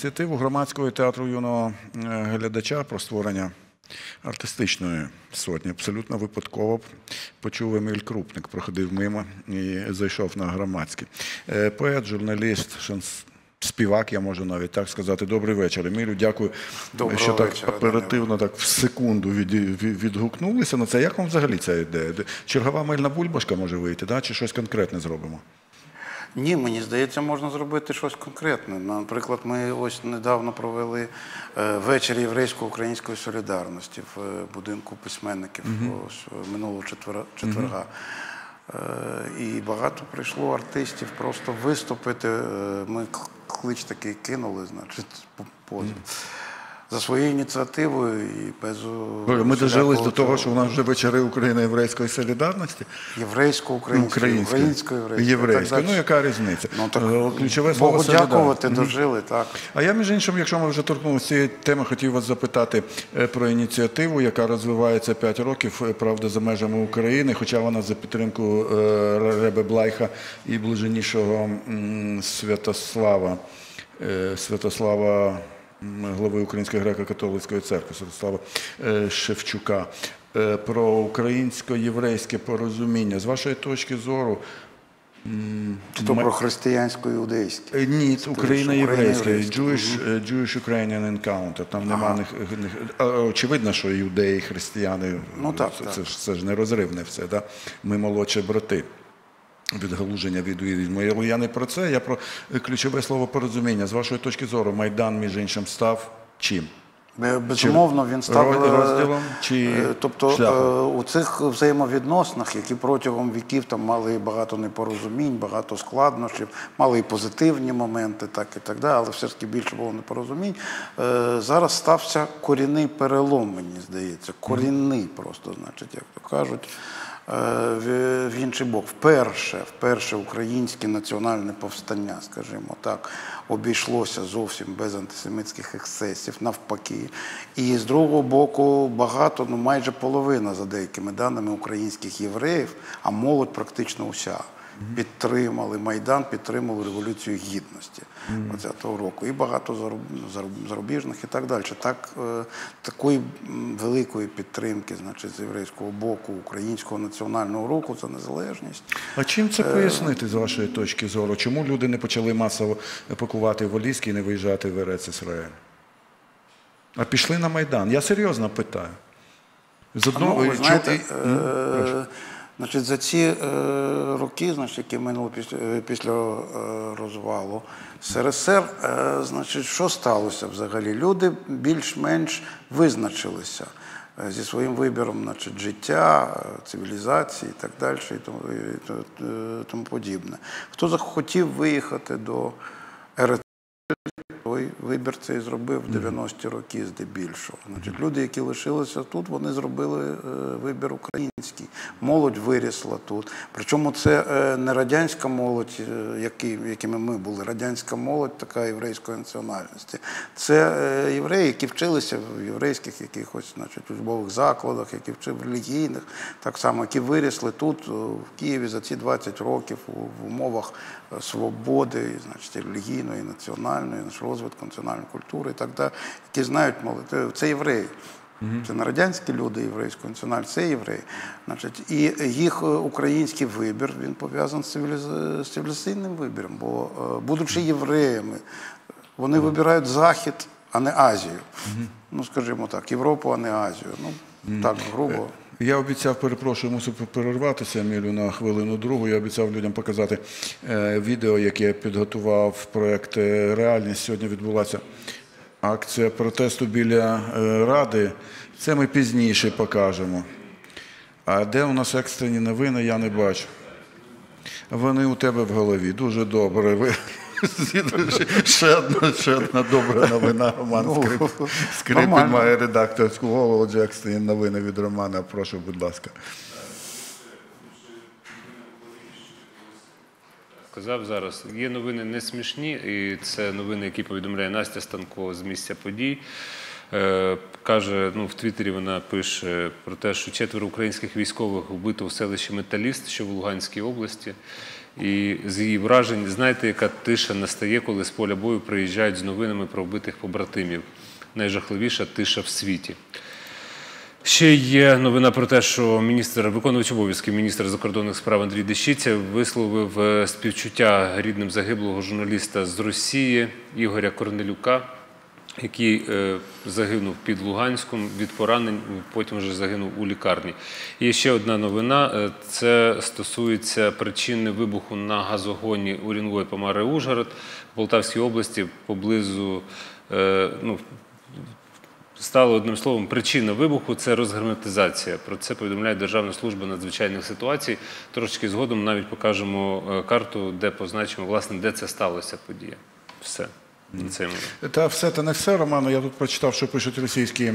ініціативу громадського театру юного е, глядача про створення артистичної сотні. Абсолютно випадково почув Еміль Крупник, проходив мимо і зайшов на громадський. Е, Поет, журналіст, шанс- співак, я можу навіть так сказати. Добрий вечір. Емілю, дякую, Доброго що так вечора, оперативно, так в секунду від, від- відгукнулися на це. Як вам взагалі ця ідея? Чергова мильна бульбашка може вийти, да? чи щось конкретне зробимо? Ні, мені здається, можна зробити щось конкретне. Наприклад, ми ось недавно провели е, вечір єврейсько-української солідарності в е, будинку письменників ось, минулого четверга. Е, І багато прийшло артистів просто виступити. Е, Ми клич такий кинули, значить, по- позов. За своєю ініціативою і без Ми дожились до того, що у нас вже вечори україно-єврейської солідарності. єврейсько-української, української, єврейської. Ну, яка різниця? Ну, так, Е, Ключове слово Богу дякувати, дожили, так. А я, між іншим, якщо ми вже торкнулися цієї теми, хотів вас запитати е, про ініціативу, яка розвивається 5 років, е, правда, за межами України, хоча вона за підтримку Ребе Блайха і блаженнішого Святослава, Святослава, глави Української греко-католицької церкви, Святослава е, Шевчука, е, про українсько-єврейське порозуміння. З вашої точки зору, Чи про християнсько-іудейське? Е, Ні, Україна єврейська. Jewish, Jewish Ukrainian Encounter. Там нема них, них- очевидно, що іудеї, християни, Ну, так, це, так. Це, ж, це ж нерозривне все. Да? Ми молодші брати. Відгалуження від. Але я не про це, я про е, ключове слово порозуміння. З вашої точки зору, Майдан, між іншим, став чим? Безумовно, він став е, розділом чи е, тобто шляхом? у цих взаємовідносинах, які протягом віків там мали багато непорозумінь, багато складнощів, мали і позитивні моменти, так і так далі, але все ж таки більше було непорозумінь. Зараз стався корінний перелом, мені здається, корінний просто, значить, як то кажуть. Е, В інший бок, вперше, вперше українське національне повстання, скажімо так, обійшлося зовсім без антисемітських ексцесів, навпаки. І з другого боку, багато, ну майже половина за деякими даними українських євреїв, а молодь практично уся. Підтримали Майдан, підтримали Революцію Гідності 20-го року. І багато заруб- заруб- зарубіжних і так далі. Так, е, такої великої підтримки, значить, з єврейського боку українського національного руху за незалежність. А чим Е, це пояснити з вашої точки зору? Чому люди не почали масово пакувати валізки і не виїжджати в Ерец Ісраїль? А пішли на Майдан? Я серйозно питаю. З Ну, ви знаєте, і- ну, е, значить, за ці е, роки, значить, які минули після, е, після е, розвалу СРСР, е, значить, що сталося взагалі? Люди більш-менш визначилися е, зі своїм вибором значить, життя, е, цивілізації і так далі, і тому, і то- тому подібне. Хто захотів виїхати до РТ, той вибір цей зробив в 90-ті роки здебільшого. Значить, люди, які лишилися тут, вони зробили е, вибір український. Молодь вирісла тут. Причому це е, не радянська молодь, е, які, якими ми були, радянська молодь така єврейської національності. Це євреї, які вчилися в єврейських якихось значить, учбових закладах, які вчили в релігійних, так само, які вирісли тут, в Києві за ці 20 років в умовах свободи, значить, релігійної, національної, значить, розвитку національної культури і так далі, які знають молоді. Це євреї. Це не радянські люди єврейської національності, це євреї. Значить, і їх е, український вибір він пов'язаний з цивіліз- з цивілізаційним вибором, бо, е, будучи євреями, вони вибирають Захід, а не Азію. Ну, скажімо так, Європу, а не Азію. Ну, так, грубо. Я обіцяв, перепрошую, мусив перерватися Емілю на хвилину другу. Я обіцяв людям показати е, відео, яке я підготував проект е, Реальність. Сьогодні відбулася акція протесту біля е, Ради. Це ми пізніше покажемо. А де у нас екстрені новини, я не бачу. Вони у тебе в голові. Дуже добре. Ще одна, ще одна добра новина. Роман Скрип. Скрипін нормально. має редакторську голову. Отже, екстрені новини від Романа. Прошу, будь ласка. Сказав зараз, є новини не смішні, і це новини, які повідомляє Настя Станко з місця подій. Е, Каже, ну в Твіттері вона пише про те, що четверо українських військових вбито в селищі Металіст, що в Луганській області. І з її вражень, знаєте, яка тиша настає, коли з поля бою приїжджають з новинами про вбитих побратимів. Найжахливіша тиша в світі. Ще є новина про те, що міністр, виконувач обов'язків міністра закордонних справ Андрій Дещиця висловив е, співчуття рідним загиблого журналіста з Росії Ігоря Корнелюка, який е, загинув під Луганськом від поранень, потім вже загинув у лікарні. І ще одна новина: е, це стосується причини вибуху на газогоні Урінгой Помари Ужгород в Полтавській області поблизу. е, Ну, Стало одним словом, причина вибуху це розгерметизація. Про це повідомляє Державна служба надзвичайних ситуацій. Трошки згодом навіть покажемо карту, де позначимо, власне, де це сталося подія. Все момент. Та все та не все, Романо. Я тут прочитав, що пишуть російські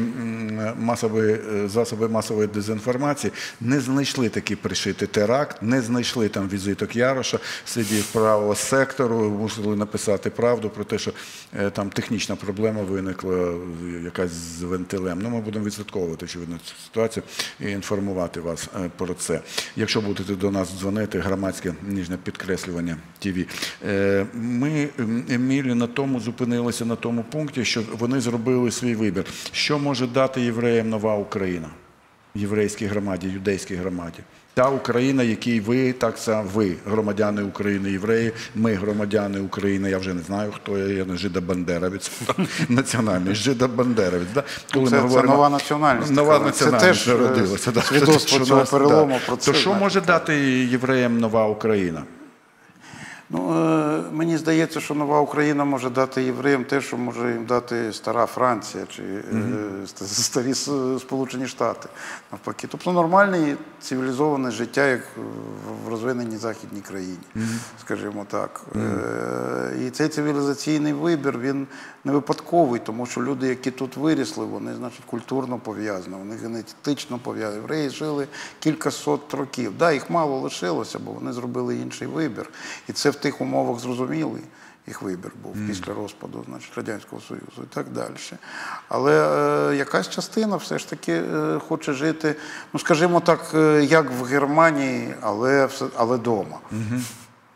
масові, е, засоби масової дезінформації. Не знайшли такі пришити теракт, не знайшли там візиток Яроша, сидів правого сектору, мусили написати правду про те, що е, там технічна проблема виникла, якась з вентилем. Ну, ми будемо відслідковувати, очевидно, цю ситуацію і інформувати вас е, про це. Якщо будете до нас дзвонити, громадське ніжне підкреслювання ТВ. Е, Ми, Емілі, на тому зупинилися на тому пункті, що вони зробили свій вибір. Що може дати євреям нова Україна? Єврейській громаді, юдейській громаді. Та Україна, якій ви так само, ви, громадяни України, євреї, ми громадяни України. Я вже не знаю, хто я, я не жидобандеровець, національний жидобандеровець. Да? Коли Це- це нова національність Нова така. Це теж, е, народилася. да. свідоцтво цього перелому про це, То що знаєте, може дати євреям нова Україна? Ну, е, мені здається, що нова Україна може дати євреям те, що може їм дати стара Франція чи ст- старі Сполучені Штати. Навпаки. Тобто нормальне цивілізоване життя, як в- розвиненій західній країні, скажімо так. Е, І цей цивілізаційний вибір він не випадковий, тому що люди, які тут вирісли, вони, значить, культурно пов'язані, вони генетично пов'язані. Євреї жили кілька сот років. Да, їх мало лишилося, бо вони зробили інший вибір. І це в тих умовах зрозумілий їх вибір був після розпаду значить, Радянського Союзу і так далі. Але е, якась частина все ж таки е, хоче жити, ну скажімо так, е, як в Германії, але, все- але вдома.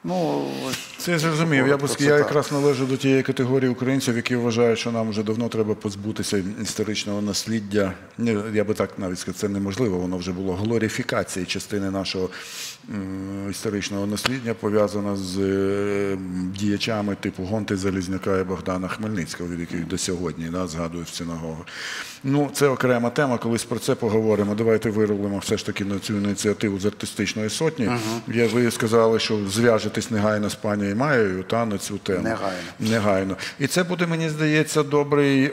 Ну, ось Це я зрозумів. Я, б я якраз належу до тієї категорії українців, які вважають, що нам вже давно треба позбутися історичного насліддя. Я би так навіть сказав, це неможливо. Воно вже було глорифікації частини нашого історичного насліддя, пов'язано з е, діячами типу Гонти Залізняка і Богдана Хмельницького, від яких до сьогодні да, згадують в синагогах. Ну, це окрема тема, колись про це поговоримо. Давайте виробимо все ж таки на цю ініціативу з артистичної сотні. Я, ви сказали, що зв'яжетесь негайно з пані Маєю та на цю тему. Негайно. Негайно. І це буде, мені здається, добрий,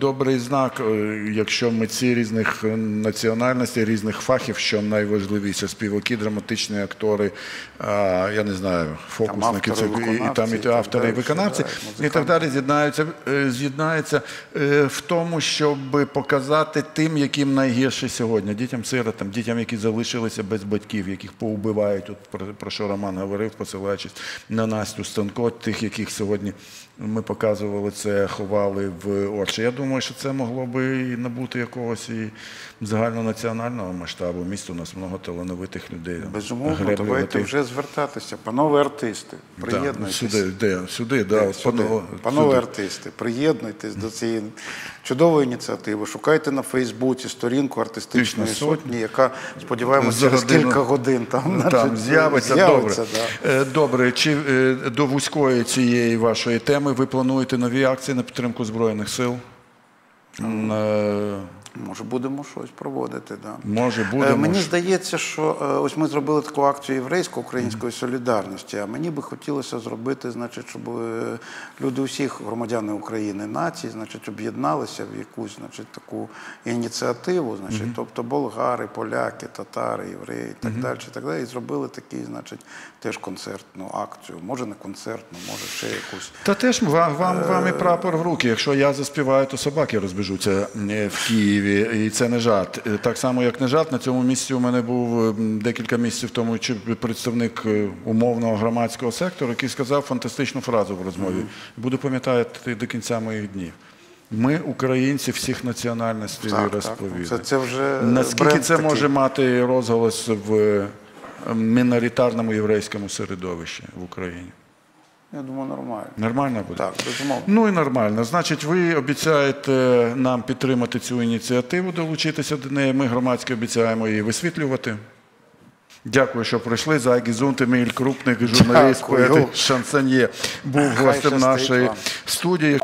добрий знак, е, якщо митці різних е, національностей, різних фахів, що найважливіше, співаки, драматичні актори, я не знаю, фокусники, автори, і, і там і автори і виконавці, і так далі з'єднаються, е, з'єднаються е, в тому, щоб показати тим, яким найгірше сьогодні, дітям-сиротам, дітям, які залишилися без батьків, яких поубивають, от про, про що Роман говорив, посилаючись на Настю Станко, тих, яких сьогодні ми показували це, ховали в очі. Я думаю, що це могло би і набути якогось і загальнонаціонального масштабу. Місто у нас много талановитих людей. Безумовно, Греблі давайте вже звертатися. Панове артисти, Да, приєднуйтесь. сюди, де, сюди, да, Сюди. панове- Панове сюди. артисти, приєднуйтесь до цієї чудової ініціативи. Шукайте на Фейсбуці сторінку артистичної сотня. сотні, яка, сподіваємося, через годину. кілька годин там, Там з'явиться, добре. да. Е, Добре, чи е, до вузької цієї вашої теми ви плануєте нові акції на підтримку Збройних сил? Е, Може, будемо щось проводити. Да. Може, Е, будемо. Мені здається, що е, ось ми зробили таку акцію єврейсько-української солідарності, а мені би хотілося зробити, значить, щоб е, люди усіх громадяни України, націй, значить, об'єдналися в якусь, значить, таку ініціативу, значить, тобто болгари, поляки, татари, євреї і так далі, і так далі, і зробили такий, значить, теж концертну акцію. Може, не концертну, може ще якусь. Та теж вам, вам, вам і прапор в руки. Якщо я заспіваю, то собаки розбіжуться в Києві. І це не жарт. Е, Так само, як не жарт, на цьому місці у мене був е, декілька місяців тому представник е, умовного громадського сектору, який сказав фантастичну фразу в розмові. Буду пам'ятати до кінця моїх днів. Ми, українці всіх національностей Так, і так. розповіли. Це, це вже Наскільки це такий. може мати розголос в міноритарному єврейському середовищі в Україні? Я думаю, нормально. Нормально буде? Так, безумовно. Ну і нормально. Значить, ви обіцяєте нам підтримати цю ініціативу, долучитися до неї. Ми громадськи обіцяємо її висвітлювати. Дякую, що прийшли. Зайгі Зунтеміль, крупний журналіст, поети поет, шансоньє, був гостем нашої студії.